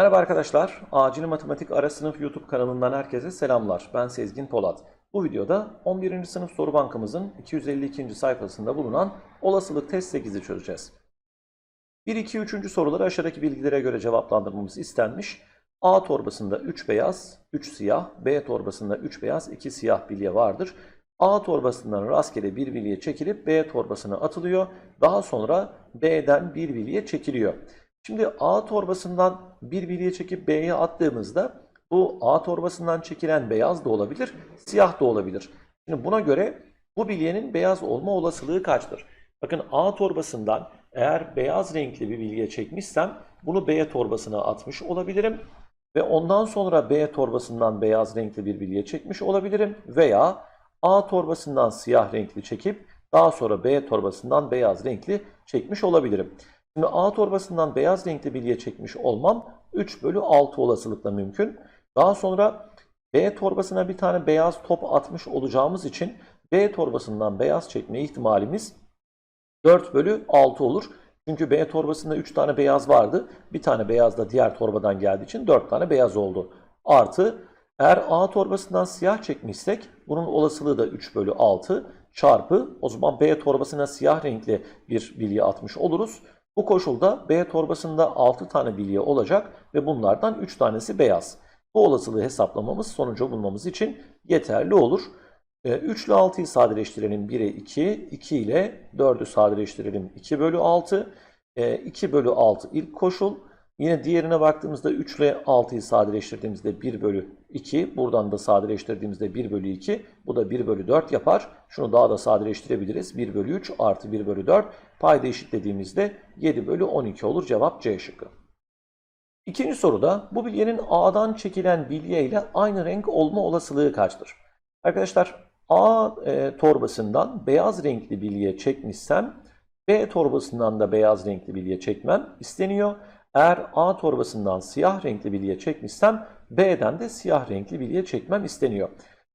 Merhaba arkadaşlar, Acil Matematik Ara Sınıf YouTube kanalından herkese selamlar. Ben Sezgin Polat. Bu videoda 11. sınıf soru bankamızın 252. sayfasında bulunan olasılık test 8'i çözeceğiz. 1, 2, 3. soruları aşağıdaki bilgilere göre cevaplandırmamız istenmiş. A torbasında 3 beyaz, 3 siyah, B torbasında 3 beyaz, 2 siyah bilye vardır. A torbasından rastgele bir bilye çekilip B torbasına atılıyor. Daha sonra B'den bir bilye çekiliyor. Şimdi A torbasından bir bilye çekip B'ye attığımızda bu A torbasından çekilen beyaz da olabilir, siyah da olabilir. Şimdi buna göre bu bilyenin beyaz olma olasılığı kaçtır? Bakın A torbasından eğer beyaz renkli bir bilye çekmişsem bunu B torbasına atmış olabilirim. Ve ondan sonra B torbasından beyaz renkli bir bilye çekmiş olabilirim. Veya A torbasından siyah renkli çekip daha sonra B torbasından beyaz renkli çekmiş olabilirim. Şimdi A torbasından beyaz renkli bilye çekmiş olmam 3 bölü 6 olasılıkla mümkün. Daha sonra B torbasına bir tane beyaz top atmış olacağımız için B torbasından beyaz çekme ihtimalimiz 4 bölü 6 olur. Çünkü B torbasında 3 tane beyaz vardı. Bir tane beyaz da diğer torbadan geldiği için 4 tane beyaz oldu. Artı eğer A torbasından siyah çekmişsek bunun olasılığı da 3 bölü 6 çarpı o zaman B torbasına siyah renkli bir bilye atmış oluruz. Bu koşulda B torbasında 6 tane bilye olacak ve bunlardan 3 tanesi beyaz. Bu olasılığı hesaplamamız sonucu bulmamız için yeterli olur. 3 ile 6'yı sadeleştirelim 1'e 2, 2 ile 4'ü sadeleştirelim 2 bölü 6. 2 bölü 6 ilk koşul. Yine diğerine baktığımızda 3 ile 6'yı sadeleştirdiğimizde 1 bölü 2. Buradan da sadeleştirdiğimizde 1 bölü 2. Bu da 1 bölü 4 yapar. Şunu daha da sadeleştirebiliriz. 1 bölü 3 artı 1 bölü 4. Payda eşitlediğimizde 7 bölü 12 olur. Cevap C şıkkı. İkinci soruda bu bilyenin A'dan çekilen bilye ile aynı renk olma olasılığı kaçtır? Arkadaşlar A e, torbasından beyaz renkli bilye çekmişsem B torbasından da beyaz renkli bilye çekmem isteniyor. Eğer A torbasından siyah renkli bilye çekmişsem B'den de siyah renkli bilye çekmem isteniyor.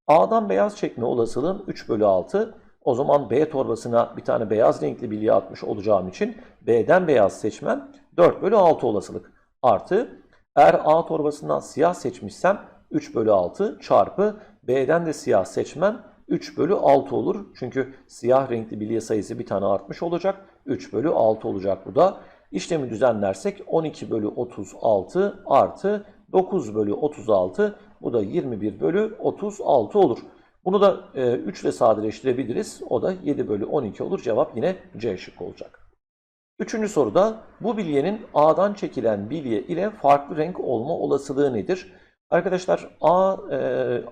A'dan beyaz çekme olasılığım 3 bölü 6. O zaman B torbasına bir tane beyaz renkli bilye atmış olacağım için B'den beyaz seçmem 4 bölü 6 olasılık. Artı eğer A torbasından siyah seçmişsem 3 bölü 6 çarpı B'den de siyah seçmem 3 bölü 6 olur. Çünkü siyah renkli bilye sayısı bir tane artmış olacak. 3 bölü 6 olacak bu da. İşlemi düzenlersek 12 bölü 36 artı 9 bölü 36 bu da 21 bölü 36 olur. Bunu da e, 3 ile sadeleştirebiliriz. O da 7 bölü 12 olur. Cevap yine C şıkkı olacak. Üçüncü soruda bu bilyenin A'dan çekilen bilye ile farklı renk olma olasılığı nedir? Arkadaşlar A, e,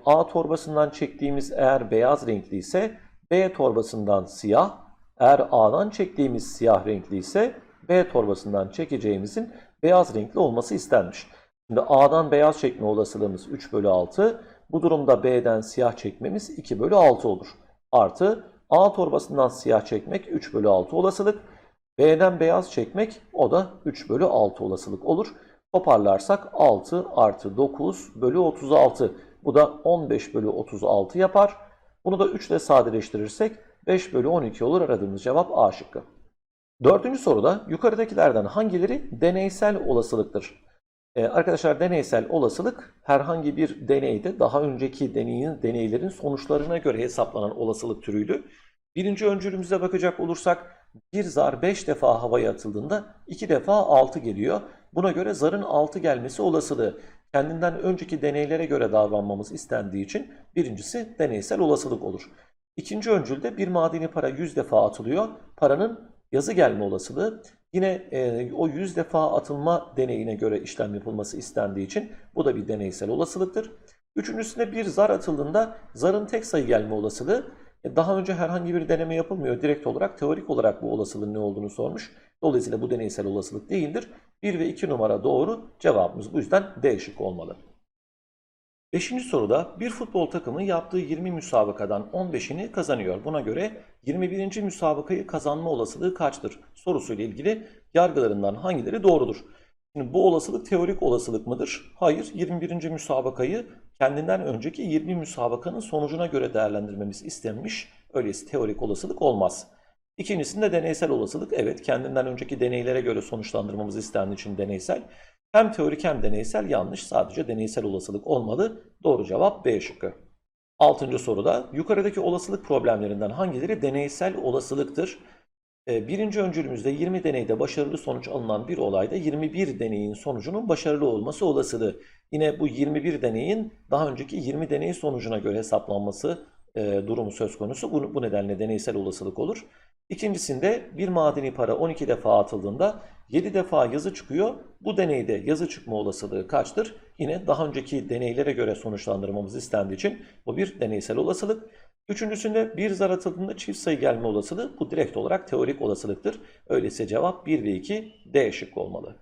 A torbasından çektiğimiz eğer beyaz renkli ise B torbasından siyah, eğer A'dan çektiğimiz siyah renkli ise B torbasından çekeceğimizin beyaz renkli olması istenmiş. Şimdi A'dan beyaz çekme olasılığımız 3 bölü 6. Bu durumda B'den siyah çekmemiz 2 bölü 6 olur. Artı A torbasından siyah çekmek 3 bölü 6 olasılık. B'den beyaz çekmek o da 3 bölü 6 olasılık olur. Toparlarsak 6 artı 9 bölü 36. Bu da 15 bölü 36 yapar. Bunu da 3 ile sadeleştirirsek 5 bölü 12 olur. Aradığımız cevap A şıkkı. Dördüncü soruda yukarıdakilerden hangileri deneysel olasılıktır? Ee, arkadaşlar deneysel olasılık herhangi bir deneyde daha önceki deneyin, deneylerin sonuçlarına göre hesaplanan olasılık türüydü. Birinci öncülümüze bakacak olursak bir zar 5 defa havaya atıldığında 2 defa 6 geliyor. Buna göre zarın 6 gelmesi olasılığı. Kendinden önceki deneylere göre davranmamız istendiği için birincisi deneysel olasılık olur. İkinci öncülde bir madeni para 100 defa atılıyor. Paranın yazı gelme olasılığı yine e, o 100 defa atılma deneyine göre işlem yapılması istendiği için bu da bir deneysel olasılıktır. Üçüncüsünde bir zar atıldığında zarın tek sayı gelme olasılığı e, daha önce herhangi bir deneme yapılmıyor. Direkt olarak teorik olarak bu olasılığın ne olduğunu sormuş. Dolayısıyla bu deneysel olasılık değildir. 1 ve 2 numara doğru cevabımız bu yüzden D şık olmalı. Beşinci soruda bir futbol takımı yaptığı 20 müsabakadan 15'ini kazanıyor. Buna göre 21. müsabakayı kazanma olasılığı kaçtır? Sorusuyla ilgili yargılarından hangileri doğrudur? Şimdi bu olasılık teorik olasılık mıdır? Hayır. 21. müsabakayı kendinden önceki 20 müsabakanın sonucuna göre değerlendirmemiz istenmiş. Öyleyse teorik olasılık olmaz. İkincisinde deneysel olasılık. Evet kendinden önceki deneylere göre sonuçlandırmamız istendiği için deneysel. Hem teorik hem deneysel yanlış. Sadece deneysel olasılık olmalı. Doğru cevap B şıkkı. Altıncı soruda yukarıdaki olasılık problemlerinden hangileri deneysel olasılıktır? Ee, Birinci öncülümüzde 20 deneyde başarılı sonuç alınan bir olayda 21 deneyin sonucunun başarılı olması olasılığı. Yine bu 21 deneyin daha önceki 20 deney sonucuna göre hesaplanması e, durumu söz konusu. Bu, bu nedenle deneysel olasılık olur. İkincisinde bir madeni para 12 defa atıldığında 7 defa yazı çıkıyor. Bu deneyde yazı çıkma olasılığı kaçtır? Yine daha önceki deneylere göre sonuçlandırmamız istendiği için bu bir deneysel olasılık. Üçüncüsünde bir zar atıldığında çift sayı gelme olasılığı bu direkt olarak teorik olasılıktır. Öyleyse cevap 1 ve 2 D şıkkı olmalı.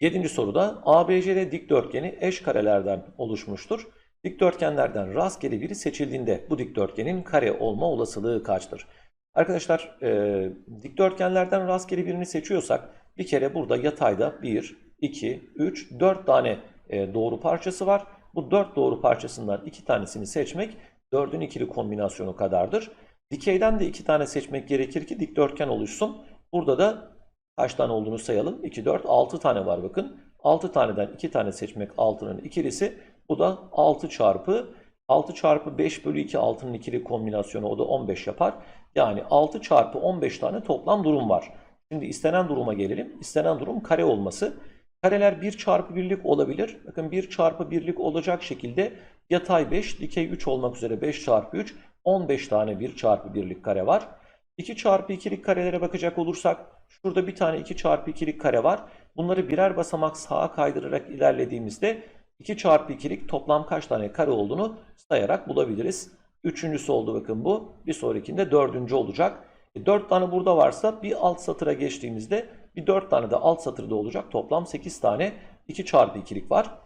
Yedinci soruda ABCD dikdörtgeni eş karelerden oluşmuştur. Dikdörtgenlerden rastgele biri seçildiğinde bu dikdörtgenin kare olma olasılığı kaçtır? Arkadaşlar e, dikdörtgenlerden rastgele birini seçiyorsak bir kere burada yatayda 1, 2, 3, 4 tane e, doğru parçası var. Bu 4 doğru parçasından 2 tanesini seçmek 4'ün ikili kombinasyonu kadardır. Dikeyden de 2 tane seçmek gerekir ki dikdörtgen oluşsun. Burada da kaç tane olduğunu sayalım. 2, 4, 6 tane var bakın. 6 taneden 2 tane seçmek 6'nın ikilisi. Bu da 6 çarpı 6 çarpı 5 bölü 2 6'nın ikili kombinasyonu o da 15 yapar. Yani 6 çarpı 15 tane toplam durum var. Şimdi istenen duruma gelelim. İstenen durum kare olması. Kareler 1 çarpı 1'lik olabilir. Bakın 1 çarpı 1'lik olacak şekilde yatay 5, dikey 3 olmak üzere 5 çarpı 3, 15 tane 1 çarpı 1'lik kare var. 2 çarpı 2'lik karelere bakacak olursak şurada bir tane 2 çarpı 2'lik kare var. Bunları birer basamak sağa kaydırarak ilerlediğimizde 2 çarpı 2'lik toplam kaç tane kare olduğunu sayarak bulabiliriz. Üçüncüsü oldu bakın bu. Bir sonrakinde dördüncü olacak. E, 4 tane burada varsa bir alt satıra geçtiğimizde bir 4 tane de alt satırda olacak. Toplam 8 tane 2 çarpı 2'lik var.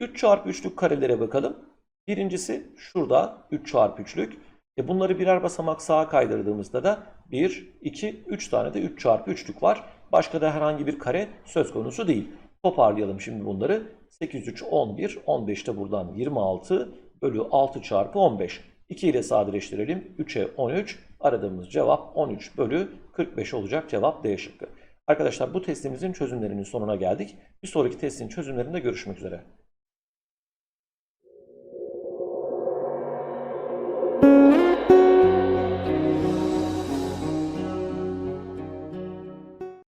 3 çarpı 3'lük karelere bakalım. Birincisi şurada 3 çarpı 3'lük. E bunları birer basamak sağa kaydırdığımızda da 1, 2, 3 tane de 3 çarpı 3'lük var. Başka da herhangi bir kare söz konusu değil. Toparlayalım şimdi bunları. 8, 3, 11, 15 de buradan 26 bölü 6 çarpı 15. 2 ile sadeleştirelim. 3'e 13. Aradığımız cevap 13 bölü 45 olacak. Cevap D şıkkı. Arkadaşlar bu testimizin çözümlerinin sonuna geldik. Bir sonraki testin çözümlerinde görüşmek üzere.